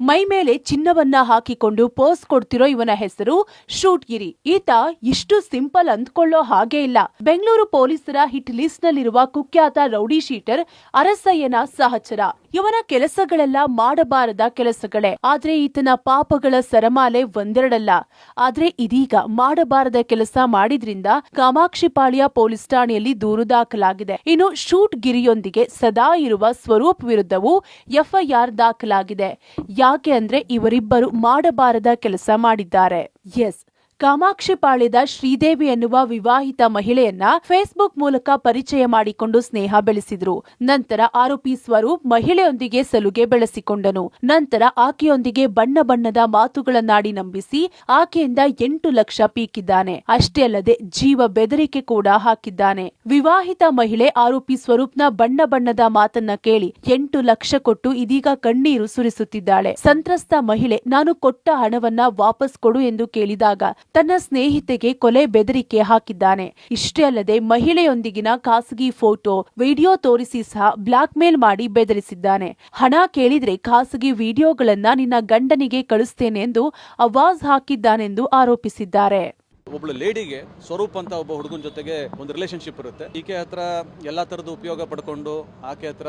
ಮೈ ಮೇಲೆ ಚಿನ್ನವನ್ನ ಹಾಕಿಕೊಂಡು ಪೋಸ್ ಕೊಡ್ತಿರೋ ಇವನ ಹೆಸರು ಶೂಟ್ ಗಿರಿ ಈತ ಇಷ್ಟು ಸಿಂಪಲ್ ಅಂದ್ಕೊಳ್ಳೋ ಹಾಗೆ ಇಲ್ಲ. ಬೆಂಗಳೂರು ಪೊಲೀಸರ ಹಿಟ್ ಲಿಸ್ಟ್ ನಲ್ಲಿರುವ ಕುಖ್ಯಾತ ರೌಡಿ ಶೀಟರ್ ಅರಸಯ್ಯನ ಸಹಚರ. ಇವನ ಕೆಲಸಗಳೆಲ್ಲ ಮಾಡಬಾರದ ಕೆಲಸಗಳೇ. ಆದ್ರೆ ಈತನ ಪಾಪಗಳ ಸರಮಾಲೆ ಒಂದೆರಡಲ್ಲ. ಆದ್ರೆ ಇದೀಗ ಮಾಡಬಾರದ ಕೆಲಸ ಮಾಡಿದ್ರಿಂದ ಕಾಮಾಕ್ಷಿಪಾಳ್ಯ ಪೊಲೀಸ್ ಠಾಣೆಯಲ್ಲಿ ದೂರು ದಾಖಲಾಗಿದೆ. ಇನ್ನು ಶೂಟ್ ಗಿರಿಯೊಂದಿಗೆ ಸದಾ ಇರುವ ಸ್ವರೂಪ್ ವಿರುದ್ಧವೂ ಎಫ್ಐಆರ್ ದಾಖಲಾಗಿದೆ. ಯಾಕೆ ಅಂದ್ರೆ ಇವರಿಬ್ಬರು ಮಾಡಬಾರದ ಕೆಲಸ ಮಾಡಿದ್ದಾರೆ. ಎಸ್. ಕಾಮಾಕ್ಷಿಪಾಳ್ಯದ ಶ್ರೀದೇವಿ ಎನ್ನುವ ವಿವಾಹಿತ ಮಹಿಳೆಯನ್ನ ಫೇಸ್ಬುಕ್ ಮೂಲಕ ಪರಿಚಯ ಮಾಡಿಕೊಂಡು ಸ್ನೇಹ ಬೆಳೆಸಿದ್ರು. ನಂತರ ಆರೋಪಿ ಸ್ವರೂಪ್ ಮಹಿಳೆಯೊಂದಿಗೆ ಸಲುಗೆ ಬೆಳೆಸಿಕೊಂಡನು. ನಂತರ ಆಕೆಯೊಂದಿಗೆ ಬಣ್ಣ ಬಣ್ಣದ ಮಾತುಗಳನ್ನಾಡಿ ನಂಬಿಸಿ ಆಕೆಯಿಂದ ಎಂಟು ಲಕ್ಷ ಪೀಕಿದ್ದಾನೆ. ಅಷ್ಟೇ ಅಲ್ಲದೆ ಜೀವ ಬೆದರಿಕೆ ಕೂಡ ಹಾಕಿದ್ದಾನೆ. ವಿವಾಹಿತ ಮಹಿಳೆ ಆರೋಪಿ ಸ್ವರೂಪ್ನ ಬಣ್ಣ ಬಣ್ಣದ ಮಾತನ್ನ ಕೇಳಿ ಎಂಟು ಲಕ್ಷ ಕೊಟ್ಟು ಇದೀಗ ಕಣ್ಣೀರು ಸುರಿಸುತ್ತಿದ್ದಾಳೆ. ಸಂತ್ರಸ್ತ ಮಹಿಳೆ, ನಾನು ಕೊಟ್ಟ ಹಣವನ್ನ ವಾಪಸ್ ಕೊಡು ಎಂದು ಕೇಳಿದಾಗ ತನ್ನ ಸ್ನೇಹಿತೆಗೆ ಕೊಲೆ ಬೆದರಿಕೆ ಹಾಕಿದ್ದಾನೆ. ಇಷ್ಟೇ ಅಲ್ಲದೆ ಮಹಿಳೆಯೊಂದಿಗಿನ ಖಾಸಗಿ ಫೋಟೋ, ವಿಡಿಯೋ ತೋರಿಸಿ ಸಹ ಬ್ಲಾಕ್ ಮೇಲ್ ಮಾಡಿ ಬೆದರಿಸಿದ್ದಾನೆ. ಹಣ ಕೇಳಿದ್ರೆ ಖಾಸಗಿ ವಿಡಿಯೋಗಳನ್ನ ನಿನ್ನ ಗಂಡನಿಗೆ ಕಳಿಸ್ತೇನೆ ಎಂದು ಅವಾಜ್ ಹಾಕಿದ್ದಾನೆಂದು ಆರೋಪಿಸಿದ್ದಾರೆ. ಒಬ್ಳು ಲೇಡಿಗೆ ಸ್ವರೂಪ್ ಅಂತ ಒಬ್ಬ ಹುಡುಗನ ಜೊತೆಗೆ ಒಂದು ರಿಲೇಶನ್ಶಿಪ್ ಇರುತ್ತೆ. ಈಕೆ ಹತ್ರ ಎಲ್ಲಾ ತರದ ಉಪಯೋಗ ಪಡ್ಕೊಂಡು, ಆಕೆ ಹತ್ರ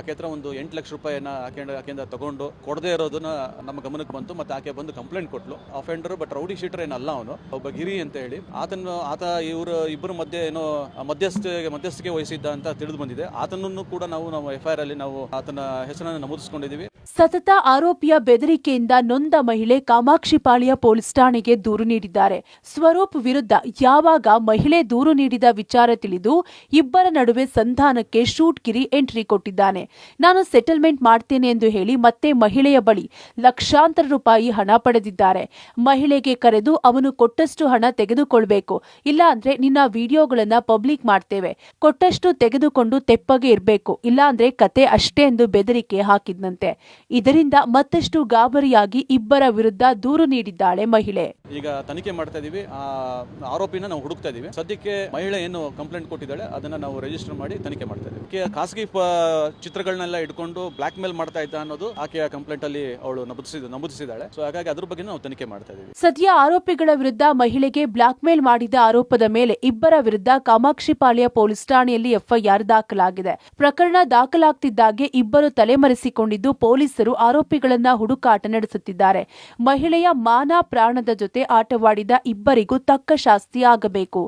ಆಕೆ ಹತ್ರ ಒಂದು ಎಂಟು ಲಕ್ಷ ರೂಪಾಯಿನ ಆಕೆ ಆಕೆಯಿಂದ ತಗೊಂಡು ಕೊಡದೇ ಇರೋದನ್ನ ನಮ್ಮ ಗಮನಕ್ಕೆ ಬಂತು. ಮತ್ತೆ ಆಕೆ ಬಂದು ಕಂಪ್ಲೇಂಟ್ ಕೊಟ್ಲು. ಅಫೆಂಡರ್ ಬಟ್ ರೌಡಿ ಶೀಟರ್ ಏನಲ್ಲ ಅವನು. ಒಬ್ಬ ಗಿರಿ ಅಂತ ಹೇಳಿ ಆತನ ಆತ ಇವರು ಇಬ್ಬರ ಮಧ್ಯೆ ಏನೋ ಮಧ್ಯಸ್ಥ, ಮಧ್ಯಸ್ಥಿಕೆ ವಹಿಸಿದ್ದ ಅಂತ ತಿಳಿದು ಬಂದಿದೆ. ಆತನನ್ನು ಕೂಡ ನಾವು ನಾವು ಎಫ್ಐಆರ್ ಅಲ್ಲಿ ನಾವು ಆತನ ಹೆಸರನ್ನು ನಮೂದಿಸಿಕೊಂಡಿದ್ದೀವಿ. ಸತತ ಆರೋಪಿಯ ಬೆದರಿಕೆಯಿಂದ ನೊಂದ ಮಹಿಳೆ ಕಾಮಾಕ್ಷಿಪಾಳಿಯ ಪೊಲೀಸ್ ಠಾಣೆಗೆ ದೂರು ನೀಡಿದ್ದಾರೆ. ಸ್ವರೂಪ್ ವಿರುದ್ಧ ಯಾವಾಗ ಮಹಿಳೆ ದೂರು ನೀಡಿದ ವಿಚಾರ ತಿಳಿದು ಇಬ್ಬರ ನಡುವೆ ಸಂಧಾನಕ್ಕೆ ಶೂಟ್ ಗಿರಿ ಎಂಟ್ರಿ ಕೊಟ್ಟಿದ್ದಾನೆ. ನಾನು ಸೆಟಲ್ಮೆಂಟ್ ಮಾಡ್ತೇನೆ ಎಂದು ಹೇಳಿ ಮತ್ತೆ ಮಹಿಳೆಯ ಬಳಿ ಲಕ್ಷಾಂತರ ರೂಪಾಯಿ ಹಣ ಪಡೆದಿದ್ದಾರೆ. ಮಹಿಳೆಗೆ ಕರೆದು ಅವನು ಕೊಟ್ಟಷ್ಟು ಹಣ ತೆಗೆದುಕೊಳ್ಬೇಕು. ಇಲ್ಲ ಅಂದ್ರೆ ನಿನ್ನ ವಿಡಿಯೋಗಳನ್ನ ಪಬ್ಲಿಕ್ ಮಾಡ್ತೇವೆ. ಕೊಟ್ಟಷ್ಟು ತೆಗೆದುಕೊಂಡು ತೆಪ್ಪಗೆ ಇರಬೇಕು. ಇಲ್ಲಾಂದ್ರೆ ಕತೆ ಅಷ್ಟೇ ಎಂದು ಬೆದರಿಕೆ ಹಾಕಿದ್ನಂತೆ. ಇದರಿಂದ ಮತ್ತಷ್ಟು ಗಾಬರಿಯಾಗಿ ಇಬ್ಬರ ವಿರುದ್ಧ ದೂರು ನೀಡಿದ್ದಾಳೆ ಮಹಿಳೆ. ಈಗ ತನಿಖೆ ಮಾಡ್ತಾ ಇದೀವಿ. ಆ ಆರೋಪಿನ ನಾವು ಹುಡುಕ್ತಾ ಇದ್ದೀವಿ ಸದ್ಯಕ್ಕೆ ಮಹಿಳೆ ಏನು ಕಂಪ್ಲೇಂಟ್ ಕೊಟ್ಟಿದ್ದಾಳೆ, ಅದನ್ನ ನಾವು ರಿಜಿಸ್ಟರ್ ಮಾಡಿ ತನಿಖೆ ಮಾಡ್ತಾ ಇದ್ದೀವಿ ಖಾಸಗಿ ಚಿತ್ರಗಳನ್ನೆಲ್ಲ ಇಟ್ಕೊಂಡು ಬ್ಲಾಕ್ ಮೇಲ್ ಮಾಡ್ತಾ ಇದ್ದ ಅನ್ನೋದು ಆಕೆಯ ಕಂಪ್ಲೇಂಟ್ ಅಲ್ಲಿ ಅವಳು ನಮೂದಿಸಿದ, ನಮೂದಿಸಿದ್ದಾಳೆ. ಸೊ ಹಾಗಾಗಿ ಅದ್ರ ಬಗ್ಗೆ ನಾವು ತನಿಖೆ ಮಾಡ್ತಾ ಇದ್ದೀವಿ ಸದ್ಯ ಆರೋಪಿಗಳ ವಿರುದ್ಧ ಮಹಿಳೆಗೆ ಬ್ಲಾಕ್ ಮೇಲ್ ಮಾಡಿದ ಆರೋಪದ ಮೇಲೆ ಇಬ್ಬರ ವಿರುದ್ಧ ಕಾಮಾಕ್ಷಿಪಾಳ್ಯ ಪೊಲೀಸ್ ಠಾಣೆಯಲ್ಲಿ ಎಫ್ಐಆರ್ ದಾಖಲಾಗಿದೆ. ಪ್ರಕರಣ ದಾಖಲಾಗ್ತಿದ್ದಾಗೆ ಇಬ್ಬರು ತಲೆಮರೆಸಿಕೊಂಡಿದ್ದು ಪೊಲೀಸರು ಆರೋಪಿಗಳನ್ನ ಹುಡುಕಾಟ ನಡೆಸುತ್ತಿದ್ದಾರೆ. ಮಹಿಳೆಯ ಮಾನ ಪ್ರಾಣದ ಜೊತೆ ಆಟವಾಡಿದ ಇಬ್ಬರಿಗೂ ತಕ್ಕ ಶಾಸ್ತಿ ಆಗಬೇಕು